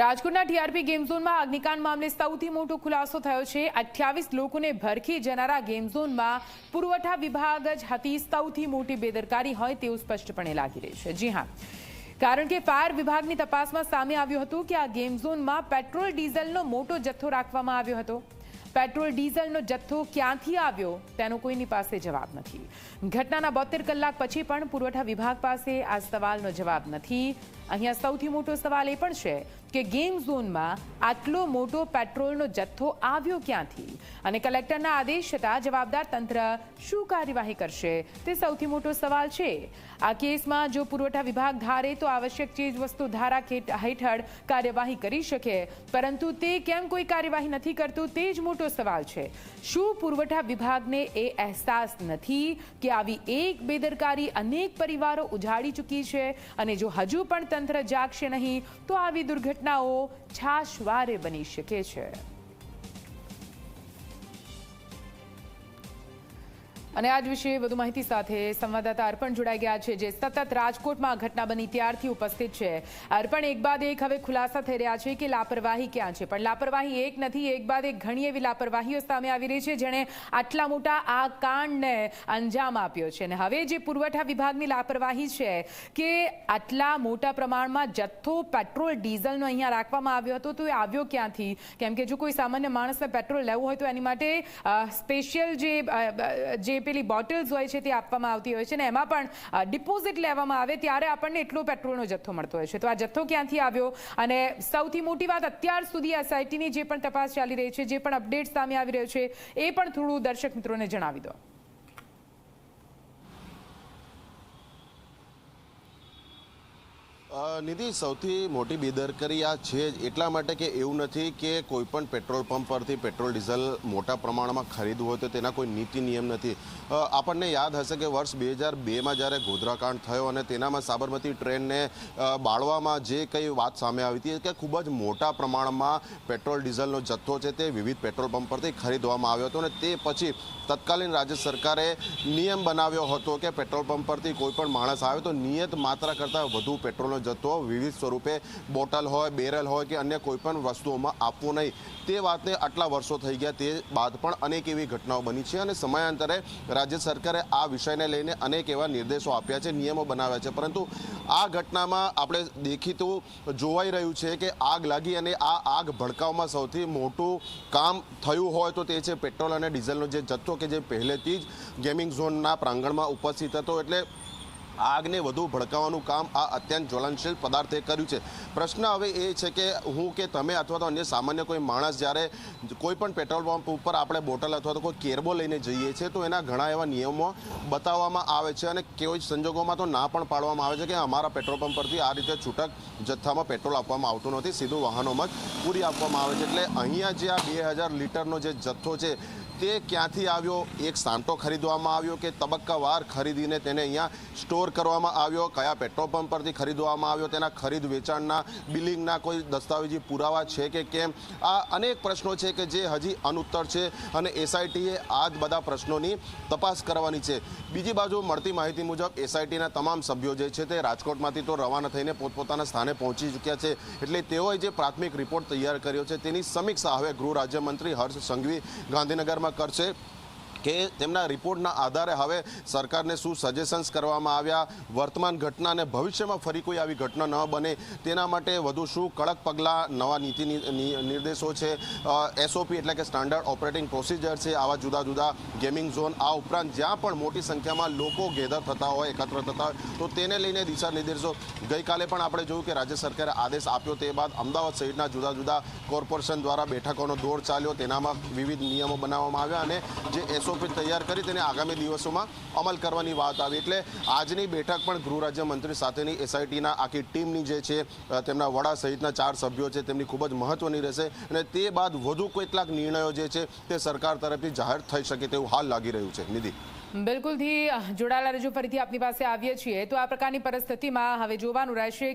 રાજકોટના TRP game ઝોનમાં અગ્નિકાંડ મામલે સૌથી મોટો ખુલાસો થયો છે. અઠ્યાવીસ લોકોને ભરખી જનારા ગેમ ઝોનમાં પુરવઠા વિભાગ જ હતી સૌથી મોટી બેદરકારી હોય તેવું સ્પષ્ટપણે લાગી રહ્યું છે. જી હા. કારણ કે ફાયર વિભાગની તપાસમાં સામે આવ્યું હતું કે આ ગેમ ઝોનમાં પેટ્રોલ ડીઝલનો મોટો જથ્થો રાખવામાં આવ્યો હતો. પેટ્રોલ ડીઝલનો જથ્થો ક્યાંથી આવ્યો તેનો કોઈની પાસે જવાબ નથી. ઘટનાના બોતેર કલાક પછી પણ પુરવઠા વિભાગ પાસે આ સવાલનો જવાબ નથી. અહીંયા સૌથી મોટો સવાલ એ પણ છે કે ગેમ ઝોનમાં આટલો મોટો પેટ્રોલનો જથ્થો આવ્યો ક્યાંથી? અને કલેક્ટરના આદેશ છતાં જવાબદાર તંત્ર શું કાર્યવાહી કરશે? તે સૌથી મોટો સવાલ છે. આ કેસમાં જો પુરવઠા વિભાગ ધારે તો આવશ્યક ચીજ વસ્તુ ધારા હેઠળ કાર્યવાહી કરી શકે. પરંતુ તે કેમ કોઈ કાર્યવાહી નથી કરતું તે જ મોટો સવાલ છે. શું પુરવઠા વિભાગને એ અહેસાસ નથી કે આવી એક બેદરકારી અનેક પરિવારો ઉજાડી ચૂકી છે? અને જો હજુ પણ તંત્ર જાગશે નહીં, તો આવી દુર્ઘટનાઓ છાશવારે બની શકે છે. અને આજ વિશે વધુ માહિતી સાથે સંવાદદાતા અર્પણ જોડાઈ ગયા છે, જે સતત રાજકોટમાં ઘટના બની ત્યારથી ઉપસ્થિત છે. અર્પણ, એક બાદ એક હવે ખુલાસા થઈ રહ્યા છે કે લાપરવાહી ક્યાં છે? પણ લાપરવાહી એક નથી, એક બાદ એક ઘણી એવી લાપરવાહીઓ સામે આવી રહી છે, જેણે આટલા મોટા આ કાંડને અંજામ આપ્યો છે. અને હવે જે પુરવઠા વિભાગની લાપરવાહી છે કે આટલા મોટા પ્રમાણમાં જથ્થો, પેટ્રોલ, ડીઝલનો અહીંયા રાખવામાં આવ્યો હતો, તો એ આવ્યો ક્યાંથી? કેમ કે જો કોઈ સામાન્ય માણસને પેટ્રોલ લેવું હોય તો એની માટે સ્પેશિયલ જે જે પેલી બોટલ્સ હોય છે તે આપવામાં આવતી હોય છે ને એમાં પણ ડિપોઝિટ લેવામાં આવે ત્યારે આપણને એટલો પેટ્રોલનો જથ્થો મળતો હોય છે. તો આ જથ્થો ક્યાંથી આવ્યો? અને સૌથી મોટી વાત અત્યાર સુધી એસઆઈટીની જે પણ તપાસ ચાલી રહી છે, જે પણ અપડેટ સામે આવી રહ્યો છે, એ પણ થોડું દર્શક મિત્રોને જણાવી દો. નિધિ, સૌથી મોટી બેદરકારી આ છે જ એટલા માટે કે એવું નથી કે કોઈ પણ પેટ્રોલ પંપ પરથી પેટ્રોલ, ડીઝલ મોટા પ્રમાણમાં ખરીદવું હોય તો તેના કોઈ નીતિ, નિયમ નથી. આપણને યાદ હશે કે વર્ષ બે હજાર બેમાં જ્યારે ગોધરાકાંડ થયો અને તેનામાં સાબરમતી ટ્રેનને બાળવામાં જે કંઈ વાત સામે આવી હતી કે ખૂબ જ મોટા પ્રમાણમાં પેટ્રોલ, ડીઝલનો જથ્થો છે તે વિવિધ પેટ્રોલ પંપ પરથી ખરીદવામાં આવ્યો હતો અને તે પછી તત્કાલીન રાજ્ય સરકારે નિયમ બનાવ્યો હતો કે પેટ્રોલ પંપ પરથી કોઈ પણ માણસ આવે તો નિયત માત્રા કરતાં વધુ પેટ્રોલનો જથ્થો વિવિધ સ્વરૂપે બોટલ હોય, બેરલ હોય કે અન્ય કોઈપણ વસ્તુઓમાં આપવું નહીં. તે વાતને આટલા વર્ષો થઈ ગયા, તે બાદ પણ અનેક એવી ઘટનાઓ બની છે અને સમયાંતરે રાજ્ય સરકારે આ વિષયને લઈને અનેક એવા નિર્દેશો આપ્યા છે, નિયમો બનાવ્યા છે. પરંતુ આ ઘટનામાં આપણે દેખીતું જોવાઈ રહ્યું છે કે આગ લાગી અને આ આગ ભડકાવમાં સૌથી મોટું કામ થયું હોય તો તે છે પેટ્રોલ અને ડીઝલનો જે જથ્થો કે જે પહેલેથી જ ગેમિંગ ઝોનના પ્રાંગણમાં ઉપસ્થિત હતો. એટલે આગને વધુ ભડકાવવાનું કામ આ અત્યંત જ્વલનશીલ પદાર્થે કર્યું છે. પ્રશ્ન હવે એ છે કે હું કે તમે અથવા તો અન્ય સામાન્ય કોઈ માણસ જ્યારે કોઈ પણ પેટ્રોલ પંપ ઉપર આપણે બોટલ અથવા તો કોઈ કેરબો લઈને જઈએ છીએ તો એના ઘણા એવા નિયમો બતાવવામાં આવે છે અને કોઈ સંજોગોમાં તો ના પણ પાડવામાં આવે છે કે અમારા પેટ્રોલ પંપ પરથી આ રીતે છૂટક જથ્થામાં પેટ્રોલ આપવામાં આવતું નથી. સીધું વાહનોમાં જ પૂરી આપવામાં આવે છે. એટલે અહીંયા જે આ બે હજાર લીટરનો જે જથ્થો છે તે ક્યાંથી આવ્યો? એક સાંટો ખરીદવામાં આવ્યો કે તબક્કાવાર ખરીદીને તેને અહીંયા સ્ટોર કરવામાં આવ્યો? કયા પેટ્રોલ પંપ પરથી ખરીદવામાં આવ્યો? તેના ખરીદ વેચાણના, બિલિંગના કોઈ દસ્તાવેજી પુરાવા છે કે કેમ? આ અનેક પ્રશ્નો છે કે જે હજી અનુત્તર છે અને એસઆઈટીએ આ જ બધા પ્રશ્નોની તપાસ કરવાની છે. બીજી બાજુ મળતી માહિતી મુજબ, એસઆઈટીના તમામ સભ્યો જે છે તે રાજકોટમાંથી તો રવાના થઈને પોતપોતાના સ્થાને પહોંચી ચૂક્યા છે. એટલે તેઓએ જે પ્રાથમિક રિપોર્ટ તૈયાર કર્યો છે, તેની સમીક્ષા હવે ગૃહ રાજ્યમંત્રી હર્ષ સંઘવી ગાંધીનગરમાં કરશે. કે તેમના રિપોર્ટના આધારે હવે સરકારને શું સજેશન્સ કરવામાં આવ્યા? વર્તમાન ઘટના અને ભવિષ્યમાં ફરી કોઈ આવી ઘટના ન બને તેના માટે વધુ શું કડક પગલાં, નવા નીતિ નિર્દેશો છે? એસઓપી એટલે કે સ્ટાન્ડર્ડ ઓપરેટિંગ પ્રોસિજર છે, આવા જુદા જુદા ગેમિંગ ઝોન આ ઉપરાંત જ્યાં પણ મોટી સંખ્યામાં લોકો ગેધર થતા હોય, એકત્ર થતા હોય, તો તેને લઈને દિશા નિર્દેશો. ગઈકાલે પણ આપણે જોયું કે રાજ્ય સરકારે આદેશ આપ્યો તે બાદ અમદાવાદ સહિતના જુદા જુદા કોર્પોરેશન દ્વારા બેઠકોનો દોર ચાલ્યો. તેનામાં વિવિધ નિયમો બનાવવામાં આવ્યા અને જે એસઓપી તૈયાર કરી તેને આગામી દિવસોમાં અમલ કરવાની વાત આવી. એટલે આજની બેઠક પણ ગૃહ રાજ્યમંત્રી સાથેની એસઆઈટીના આખી ટીમની જે છે તેમના વડા સહિતના ચાર સભ્યો છે, તેમની ખૂબ જ મહત્વની રહેશે અને તે બાદ વધુ કેટલાક નિર્ણયો જે છે, તે સરકાર તરફથી જાહેર થઈ શકે તેવું હાલ લાગી રહ્યું છે. નિધિ. બિલકુલથી જોડાયેલા રજૂ ફરીથી આપની પાસે આવીએ છીએ. તો આ પ્રકારની પરિસ્થિતિમાં હવે જોવાનું રહેશે